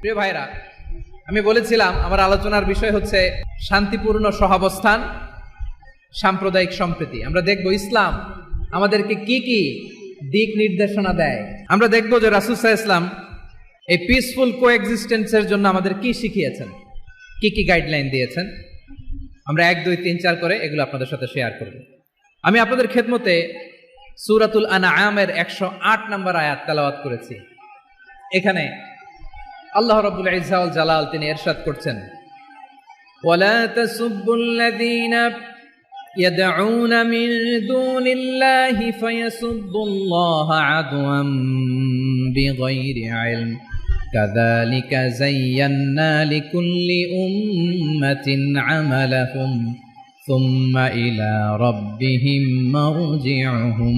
প্রিয় ভাইরা, আমি বলেছিলাম, আমার আলোচনার বিষয় হচ্ছে শান্তিপূর্ণ সহাবস্থান, সাম্প্রদায়িক সম্প্রীতি। আমরা দেখব ইসলাম আমাদেরকে কি কি দিক নির্দেশনা দেয়। আমরা দেখব যে রাসুসাহ ইসলাম এই পিসফুল কোএক্সিস্টেন্সের জন্য আমাদের কি শিখিয়েছেন, কি কি গাইডলাইন দিয়েছেন। আমরা এক, দুই, তিন, চার করে এগুলো আপনাদের সাথে শেয়ার করব। আমি আপনাদের খেদমতে সুরাতুল আনাআমের একশো আট নম্বর আয়াত তেলাওয়াত করেছি। এখানে আল্লাহ রব্বুল ইজাউল জালাল তিনি এরশাদ করছেন ولا تسبوا الذين يدعون من دون الله فيسبوا الله عدوا بغير علم كذلك زينا لكل أمة عملهم ثم إلى ربهم مرجعهم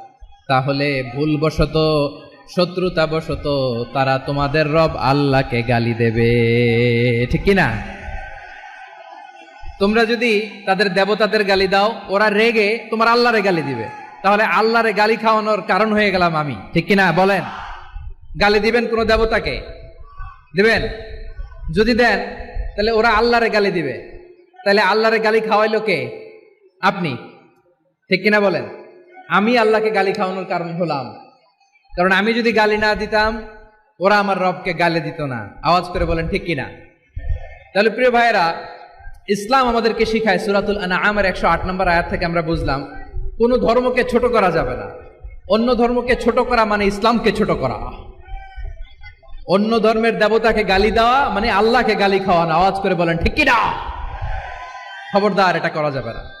তাহলে ভুলবশত, শত্রুতাবশত তারা তোমাদের রব আল্লাহকে গালি দেবে। ঠিক কি না তোমরা যদি তাদের দেবতাদের গালি দাও, ওরা রেগে তোমার আল্লাহরে গালি দিবে। তাহলে আল্লাহরে গালি খাওয়ানোর কারণ হয়ে গেলাম আমি। ঠিক কি না বলেন। গালি দিবেন কোন দেবতাকে? দিবেন? যদি দেন, তাহলে ওরা আল্লাহরে গালি দিবে। তাহলে আল্লাহরে গালি খাওয়াইলো কে? আপনি। ঠিক কিনা বলেন? আমি আল্লাহকে গালি খাওয়ানোর কারণ হলাম। কারণ আমি যদি গালি না দিতাম, ওরা আমার রবকে গালি দিত না। আওয়াজ করে বলেন, ঠিক কিনা? তাহলে প্রিয় ভাইয়েরা, ইসলাম আমাদেরকে শিখায় সুরাতুল আনা আমার একশো আট নম্বর আয়াত থেকে আমরা বুঝলাম, কোনো ধর্মকে ছোট করা যাবে না। অন্য ধর্মকে ছোট করা মানে ইসলামকে ছোট করা। অন্য ধর্মের দেবতাকে গালি দেওয়া মানে আল্লাহকে গালি খাওয়ানো। আওয়াজ করে বলেন, ঠিক কিনা? খবরদার, এটা করা যাবে না।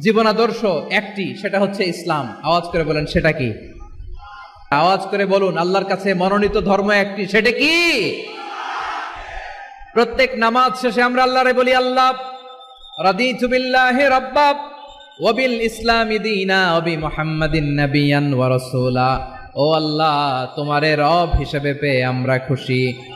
জীবনাদর্শ একটি, সেটা হচ্ছে ইসলাম। আওয়াজ করে বলেন, সেটা কি? আওয়াজ করে বলুন, আল্লাহর কাছে মনোনীত ধর্ম একটি, সেটা কি? প্রত্যেক নামাজ শেষে আমরা আল্লাহরে বলি, আল্লাহ, রাদিতু বিল্লাহি রাব্বাব ওয়াবিল ইসলামি দীনা ওবি মুহাম্মাদিন নাবিয়ান ওয়া রাসূলা। ও আল্লাহ, তোমারে রব হিসেবে পেয়ে আমরা খুশি।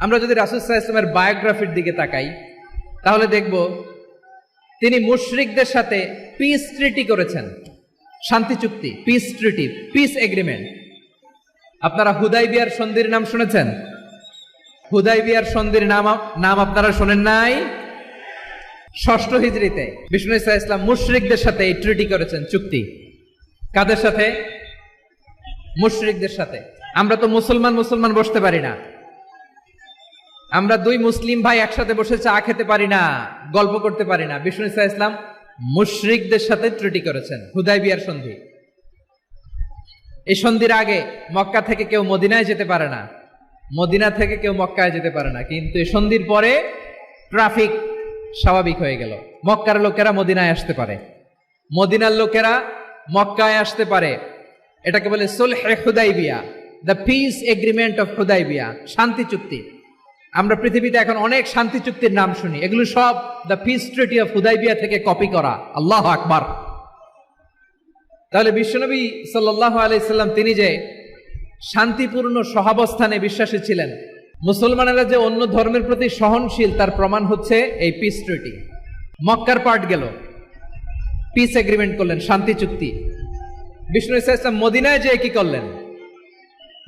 আমরা যদি রাসুল সাহা ইসলামের বায়োগ্রাফির দিকে তাকাই, তাহলে দেখব তিনি মুশরিকদের সাথে পিস ট্রিটি করেছেন। শান্তি চুক্তি পিস ট্রিটি পিস এগ্রিমেন্ট আপনারা হুদাই বিয়ার সন্ধির নাম শুনেছেন? হুদাই বিয়ার সন্ধির নাম নাম আপনারা শোনেন নাই? ষষ্ঠ হিজড়িতে বিষ্ণু ইসা ইসলাম মুশরিকদের সাথে এই ট্রিটি করেছেন, চুক্তি। কাদের সাথে? মুশরিকদের সাথে। আমরা তো মুসলমান মুসলমান বসতে পারি না। আমরা দুই মুসলিম ভাই একসাথে বসে চা খেতে পারি না, গল্প করতে পারি না। বিষ্ণু ইসা ইসলাম মুশরিকদের সাথে ত্রুটি করেছেন, হুদাই বিয়ার সন্ধি। এই সন্ধির আগে মক্কা থেকে কেউ মদিনায় যেতে পারে না, মদিনা থেকে কেউ মক্কায় যেতে পারে না, কিন্তু এই সন্ধির পরে ট্রাফিক স্বাভাবিক হয়ে গেল। মক্কার লোকেরা মদিনায় আসতে পারে। মদিনার লোকেরা মক্কায় আসতে পারে। এটাকে বলে সুলহে Hudaibiya, the peace agreement of Hudaibiya, শান্তি চুক্তি। আমরা পৃথিবীতে এখন অনেক শান্তি চুক্তির নাম শুনি। এগুলো সব the peace treaty of Hudaibiya থেকে কপি করা। আল্লাহ আকবার। তাহলে বিশ্বনবী সাল্লাহ আলাইসাল্লাম তিনি যে শান্তিপূর্ণ সহাবস্থানে বিশ্বাসী ছিলেন, মুসলমানেরা যে অন্য ধর্মের প্রতি সহনশীল, তার প্রমাণ হচ্ছে এই পিস ট্রিটি মক্কার পার্ট গেল। পিস এগ্রিমেন্ট করলেন, শান্তি চুক্তি। বিষ্ণু ইসলাম মদিনায় যে কি করলেন?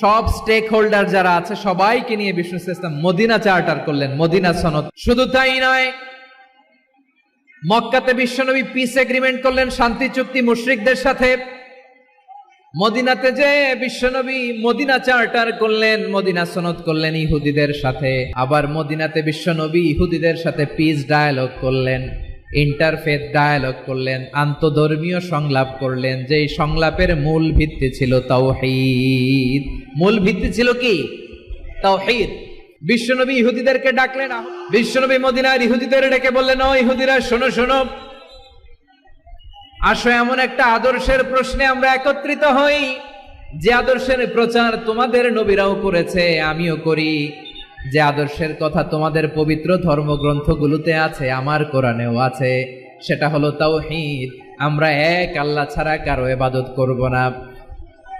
সব স্টেক হোল্ডার যারা আছে, সবাইকে নিয়ে বিষ্ণু ইসলাম মদিনা চার্টার করলেন, মদিনা সনদ। শুধু তাই নয়, মক্কাতে বিশ্বনবী পিস এগ্রিমেন্ট করলেন, শান্তি, চুক্তি, মুশরিকদের সাথে। মদিনাতে যে বিশ্বনবী মদিনা চার্টার করলেন, মদিনা সনদ করলেন ইহুদিদের সাথে। আবার মদিনাতে বিশ্বনবী ইহুদিদের সাথে পিস ডায়ালগ করলেন। ইন্টারফেথ ডায়ালগ করলেন, আন্তধর্মীয় সংলাপ করলেন যে সংলাপের মূল ভিত্তি ছিল তাওহীদ। মূল ভিত্তি ছিল কি? তাওহীদ। বিশ্বনবী ইহুদিদেরকে ডাকলেন বিশ্বনবী মদিনার ইহুদিদের ডেকে বললেন, ও ইহুদিরা, শোনো শোনো। আসো, এমন একটা আদর্শের প্রশ্নে আমরা একত্রিত হই। যে আদর্শের প্রচার তোমাদের নবীরাও করেছে, আমিও করি। যে আদর্শের কথা তোমাদের পবিত্র ধর্মগ্রন্থগুলোতে আছে, আমার কোরআনেও আছে, সেটা হলো তাওহীদ। আমরা এক আল্লাহ ছাড়া কারও এবাদত করব না।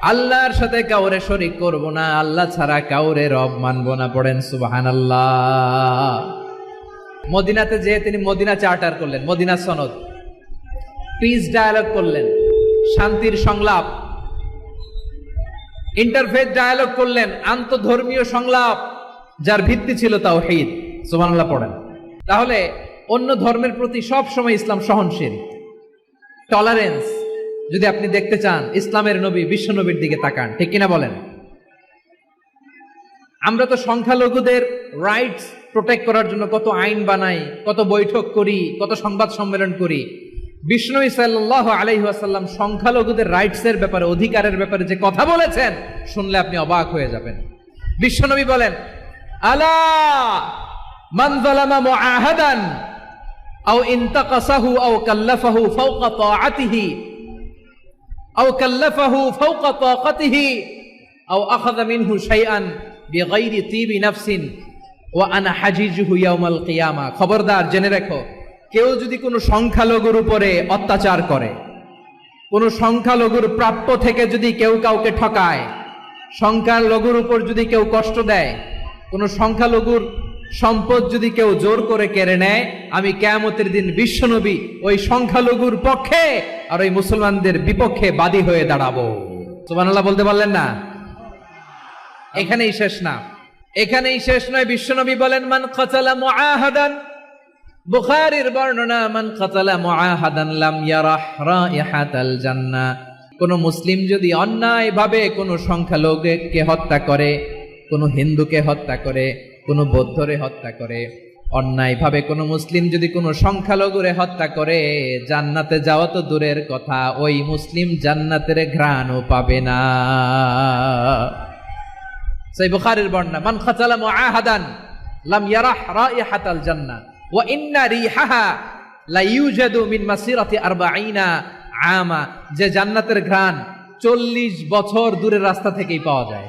আল্লাহর সাথে কাউরে শরিক করব না, আল্লাহ ছাড়া কাউরে রব মানব না, পড়েন সুবাহান আল্লাহ মদিনাতে যে তিনি মদিনা চার্টার করলেন, মদিনা সনদ পিস ডায়ালগ করলেন, শান্তির সংলাপ ইন্টারফেস ডায়ালগ করলেন, আন্তধর্মীয় সংলাপ যার ভিত্তি ছিল তাও হিদ সুবানাল্লাহ পড়েন। তাহলে অন্য ধর্মের প্রতি সব সময় ইসলাম সহনশীল। টলারেন্স যদি আপনি দেখতে চান, ইসলামের নবী বিশ্ব নবীর দিকে তাকান, ঠিক কিনা বলেন? আমরা তো সংখ্যালঘুদের রাইটস প্রোটেক্ট করার জন্য কত আইন বানাই, কত বৈঠক করি, কত সংবাদ সম্মেলন করি। বিষ্ণু সাল্লাহ আলাইহাসাল্লাম সংখ্যালঘুদের রাইটসের ব্যাপারে, অধিকারের ব্যাপারে যে কথা বলেছেন, শুনলে আপনি অবাক হয়ে যাবেন। বিশ্বনবী বলেন আলা আও আও আও আও কিয়ামা। খবরদার, জেনে রাখো, কেউ যদি কোনো সংখ্যালঘুর উপরে অত্যাচার করে, কোনো সংখ্যালঘুর প্রাপ্য থেকে যদি কেউ কাউকে ঠকায়, সংখ্যালঘুর উপর যদি কেউ কষ্ট দেয় কোনো সংখ্যালঘুর সম্পদ যদি কেউ জোর করে কেড়ে নেয়, আমি কেয়ামতের দিন বিশ্বনবী ওই সংখ্যালঘুর পক্ষে আর ওই মুসলমানদের বিপক্ষে বাদী হয়ে দাঁড়াবো। সুবহানাল্লাহ বলতে পারলেন না? এখানেই শেষ না। এখানেই শেষ নয়। বিশ্বনবী বলেন, মান খাতালা মুআহাদান। বুখারীর বর্ণনা, মান খাতালা মুআহাদান লাম ইয়ারাহ রাইহাতাল জান্নাহ। কোন মুসলিম যদি অন্যায়ভাবে কোনো সংখ্যালঘুকে হত্যা করে কোনো হিন্দুকে হত্যা করে, কোনো বৌদ্ধরে হত্যা করে অন্যায় ভাবে কোনো মুসলিম যদি কোনো সংখ্যালঘুরে হত্যা করে, জান্নাতে যাওয়া তো দূরের কথা, ওই মুসলিম জান্নাতের ঘ্রাণও পাবে না। সেই বুখারীর বর্ণনা, মান খাতালা মুআহাদান লাম ইয়ারাহ রাইহাতাল জান্নাহ, ওয়া ইন্না রিহাহা লা ইউজাদু মিন মাসিরাতি আরবাঈনা আমা, যে জান্নাতের ঘ্রাণ চল্লিশ বছর দূরের রাস্তা থেকেই পাওয়া যায়।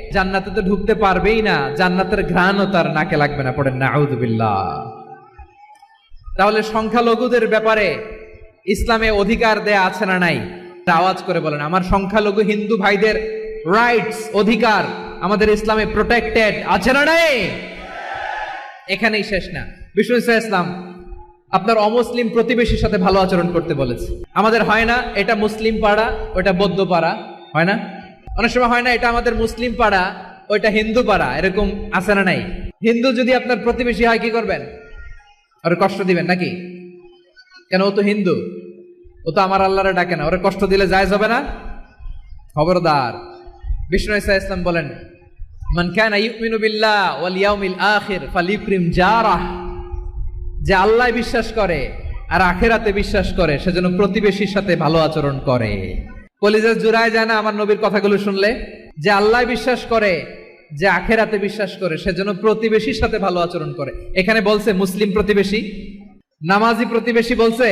জান্নাতে তো ঢুকতে পারবেই না, জান্নাতের ঘ্রাণও তার নাকে লাগবে না, পড়েন না আউদুবিল্লাহ তাহলে সংখ্যালঘুদের ব্যাপারে ইসলামে অধিকার দেয়া আছে না নাই? আওয়াজ করে বলেন, আমার সংখ্যালঘু হিন্দু ভাইদের রাইটস অধিকার আমাদের ইসলামে প্রোটেক্টেড আছে না নাই? এখানেই শেষ না। বিষ্ণু ইসলাম, আপনার অমুসলিম প্রতিবেশীর সাথে ভালো আচরণ করতে বলেছে। আমাদের হয় না, এটা মুসলিম পাড়া, ওটা বৌদ্ধ পাড়া, হয় না? অনেক সময় হয় না, এটা আমাদের মুসলিম পাড়া, ওইটা হিন্দু পাড়া, এরকম আছে না নাই? হিন্দু যদি আপনার প্রতিবেশী হয়, কি করবেন? ওরে কষ্ট দিবেন নাকি? কেন, ও তো হিন্দু, ও তো আমার আল্লাহরে ডাকে না, ওরে কষ্ট দিলে যায় হবে না? খবরদার। বিষ্ণু ইসা ইসলাম বলেন, মান কানা ইউমিনু বিল্লাহ ওয়াল ইয়াউমিল আখির ফালিউকরিম জারাহ। যে আল্লাহ বিশ্বাস করে আর আখেরাতে বিশ্বাস করে সেজন্য প্রতিবেশীর সাথে ভালো আচরণ করে। কলিজার জুড়ায় যায় না আমার নবীর কথাগুলো শুনলে। যে আল্লাহ বিশ্বাস করে, যে আখেরাতে বিশ্বাস করে সেজন্য প্রতিবেশীর সাথে ভালো আচরণ করে। এখানে বলছে মুসলিম প্রতিবেশী, নামাজি প্রতিবেশী বলছে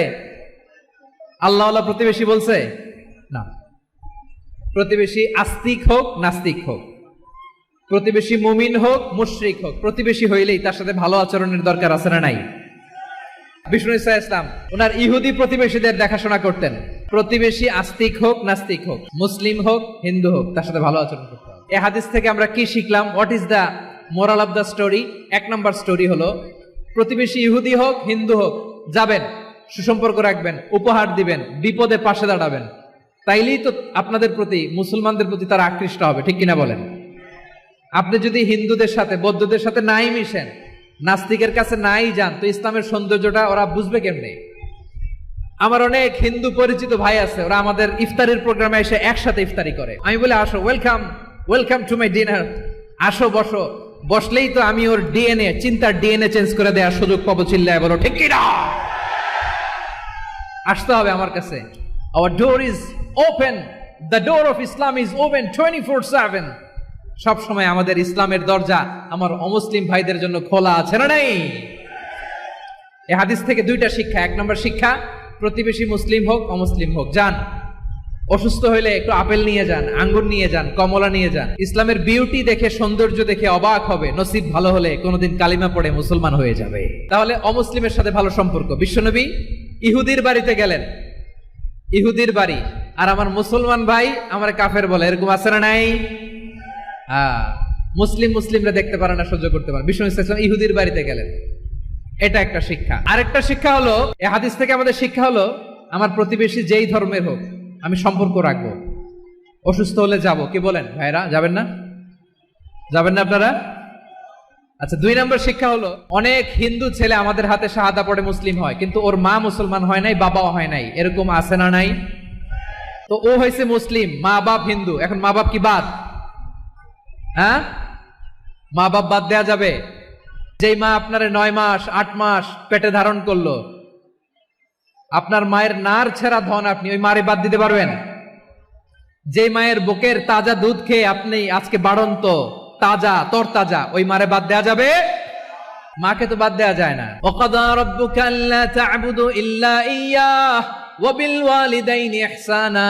আল্লাহ প্রতিবেশী বলছে, না। প্রতিবেশী আস্তিক হোক, নাস্তিক হোক। প্রতিবেশী মুমিন হোক, মুশরিক হোক। প্রতিবেশী হইলেই তার সাথে ভালো আচরণের দরকার আছে না নাই? বিষ্ণু ইসা ইসলাম ওনার ইহুদি প্রতিবেশীদের দেখাশোনা করতেন। প্রতিবেশী আস্তিক হোক, নাস্তিক হোক, মুসলিম হোক, হিন্দু হোক, তার সাথে ভালো আচরণ করতে এ হাদিস থেকে আমরা কি শিখলাম? What is the moral of the story এক নম্বর স্টোরি হলো, প্রতিবেশী ইহুদি হোক, হিন্দু হোক, যাবেন, সুসম্পর্ক রাখবেন, উপহার দিবেন, বিপদে পাশে দাঁড়াবেন। তাইলেই তো আপনাদের প্রতি, মুসলমানদের প্রতি তারা আকৃষ্ট হবে, ঠিক কিনা বলেন? আপনি যদি হিন্দুদের সাথে, বৌদ্ধদের সাথে নাই মিশেন নাস্তিকের কাছে নাই যান, তো ইসলামের সৌন্দর্যটা ওরা বুঝবে কেমনে? আমার অনেক হিন্দু পরিচিত ভাই আছে, ওরা আমাদের ইফতারির প্রোগ্রামে এসে একসাথে ইফতারি করে। আমি বলে, আসো welcome welcome to my dinner আসো, বসো। বসলেই তো আমি ওর ডিএনএ চিন্তার ডিএনএ চেঞ্জ করে দেওয়ার সুযোগ পাবো চিল্লায় বলো, ঠিক কিনা? আসতে হবে আমার কাছে। Our door is open the door of Islam is open twenty four seven সব সময় আমাদের ইসলামের দরজা আমার অমুসলিম ভাইদের জন্য খোলা আছে না নাই? এ হাদিস থেকে দুইটা শিক্ষা, এক নম্বর শিক্ষা, প্রতিবেশী মুসলিম হোক, অমুসলিম হোক, যান। অসুস্থ হইলে একটু আপেল নিয়ে যান, আঙ্গুর নিয়ে যান, কমলা নিয়ে যান। ইসলামের বিউটি দেখে, সৌন্দর্য দেখে অবাক হবে, নসিব ভালো হলে কোনোদিন কালিমা পড়ে মুসলমান হয়ে যাবে। তাহলে অমুসলিমের সাথে ভালো সম্পর্ক। বিশ্বনবী ইহুদির বাড়িতে গেলেন। ইহুদির বাড়ি। আর আমার মুসলমান ভাই আমার কাফের বলে, এরকম আছে না নাই? মুসলিম মুসলিমরা দেখতে পারে না, সহ্য করতে পারে বিষ্ণু ইসলাম ইহুদির বাড়িতে গেলেন। এটা একটা শিক্ষা। আরেকটা শিক্ষা হলো, এ হাদিস থেকে আমাদের শিক্ষা হলো, আমার প্রতিবেশী যেই ধর্মের হোক, আমি সম্পর্ক রাখব। অসুস্থ হলে যাব। কি বলেন? ভাইরা, যাবেন না? যাবেন না আপনারা? আচ্ছা দুই নম্বর শিক্ষা হলো, অনেক হিন্দু ছেলে আমাদের হাতে শাহাদা পড়ে মুসলিম হয়, কিন্তু ওর মা মুসলমান হয় নাই, বাবাও হয় নাই। এরকম আছে না নাই? তো ও হয়েছে মুসলিম মা বাপ হিন্দু। এখন মা বাপ কি বাদ? হ্যাঁ? মা বাপ বাদ দেয়া যাবে। যেই মা আপনার নয় মাস, আট মাস পেটে ধারণ করল, আপনার মায়ের নার ছেঁড়া ধন আপনি ওই মারে বাদ দিতে পারবেন। যে মায়ের বুকের তাজা দুধ খেয়ে আপনি আজকে বাড়ন্ত, তাজা তর তাজা ওই মারে বাদ দেয়া যাবে? মাকে তো বাদ দেয়া যায় না। ওয়াকাদা রাব্বুকা আল্লা তা'বুদু ইল্লা ইয়্যাহ ওয়া ওয়ালিদাইনি ইহসানা।